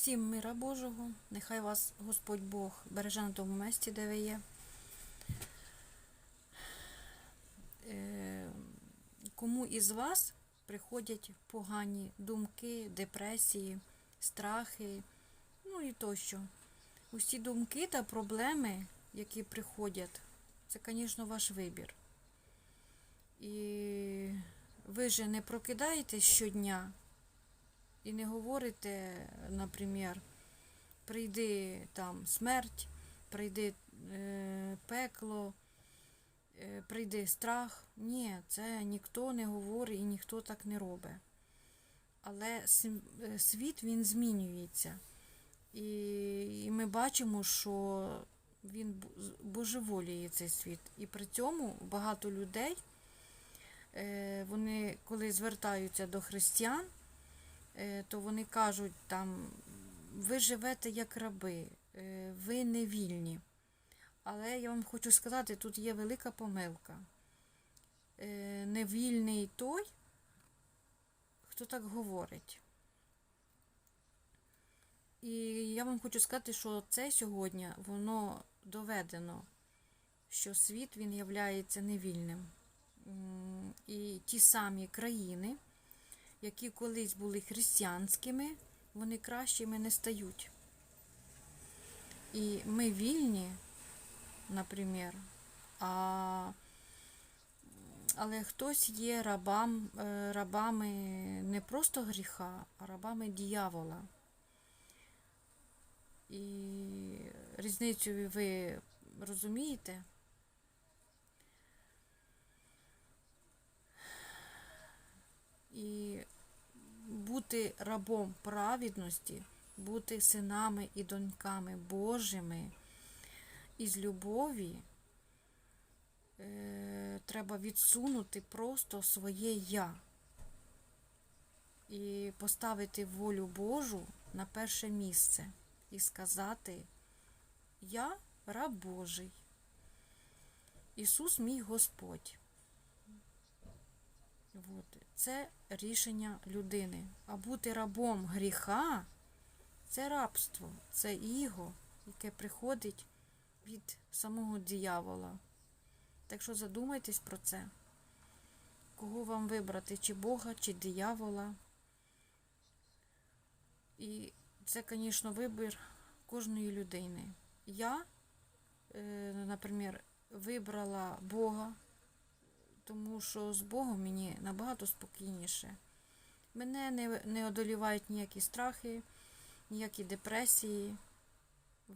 Всім мира Божого, нехай вас Господь Бог береже на тому місці, де ви є. Е, Кому із вас приходять погані думки, депресії, страхи, ну і тощо. Усі думки та проблеми, які приходять, це, звісно, ваш вибір. І ви же не прокидаєтесь щодня і не говорите, наприклад, прийди там смерть, прийди е, пекло, е, прийди страх. Ні, це ніхто не говорить і ніхто так не робить. Але е, світ він змінюється. І, і ми бачимо, що він божеволіє цей світ. І при цьому багато людей, е, вони коли звертаються до християн, то вони кажуть там, ви живете як раби, е, ви не вільні. Але я вам хочу сказати, тут є велика помилка. Е, Невільний той, хто так говорить. І я вам хочу сказати, що це сьогодні воно доведено, що світ він являється невільним. І ті самі країни, які колись були християнськими, вони кращими не стають. І ми вільні, наприклад, а, але хтось є рабам, е, рабами не просто гріха, а рабами діявола. І різницю ви розумієте? І бути рабом праведності, бути синами і доньками Божими із любові, е, треба відсунути просто своє я і поставити волю Божу на перше місце і сказати: Я раб Божий. Ісус мій Господь. От. Це рішення людини. А бути рабом гріха це рабство, це іго, яке приходить від самого диявола. Так що задумайтесь про це. Кого вам вибрати, чи Бога, чи диявола. І це, звісно, вибір кожної людини. Я, е, наприклад, вибрала Бога, тому що з Богом мені набагато спокійніше. Мене не, не одолівають ніякі страхи, ніякі депресії.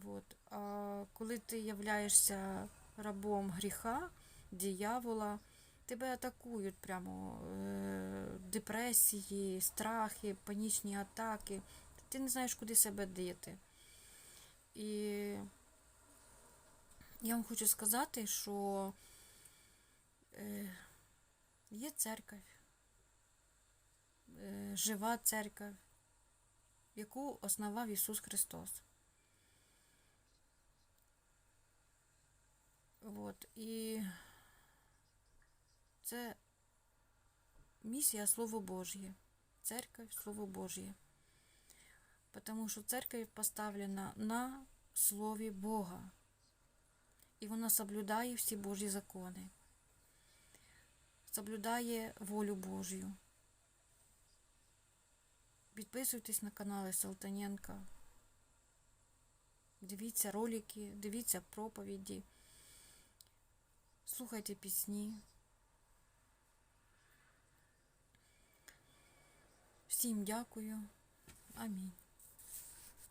От. А коли ти являєшся рабом гріха, диявола, тебе атакують прямо е, депресії, страхи, панічні атаки. Ти не знаєш, куди себе діти. І я вам хочу сказати, що е, є церква, е, жива церква, яку основав Ісус Христос. От, і це місія Слово Божє. Церковь Слово Божє. Потому що церковь поставлена на Слові Бога. І вона соблюдає всі Божі закони. Соблюдає волю Божю. Підписуйтесь на канали Салтаненка. Дивіться ролики, дивіться проповіді. Слухайте пісні. Всім дякую. Амінь.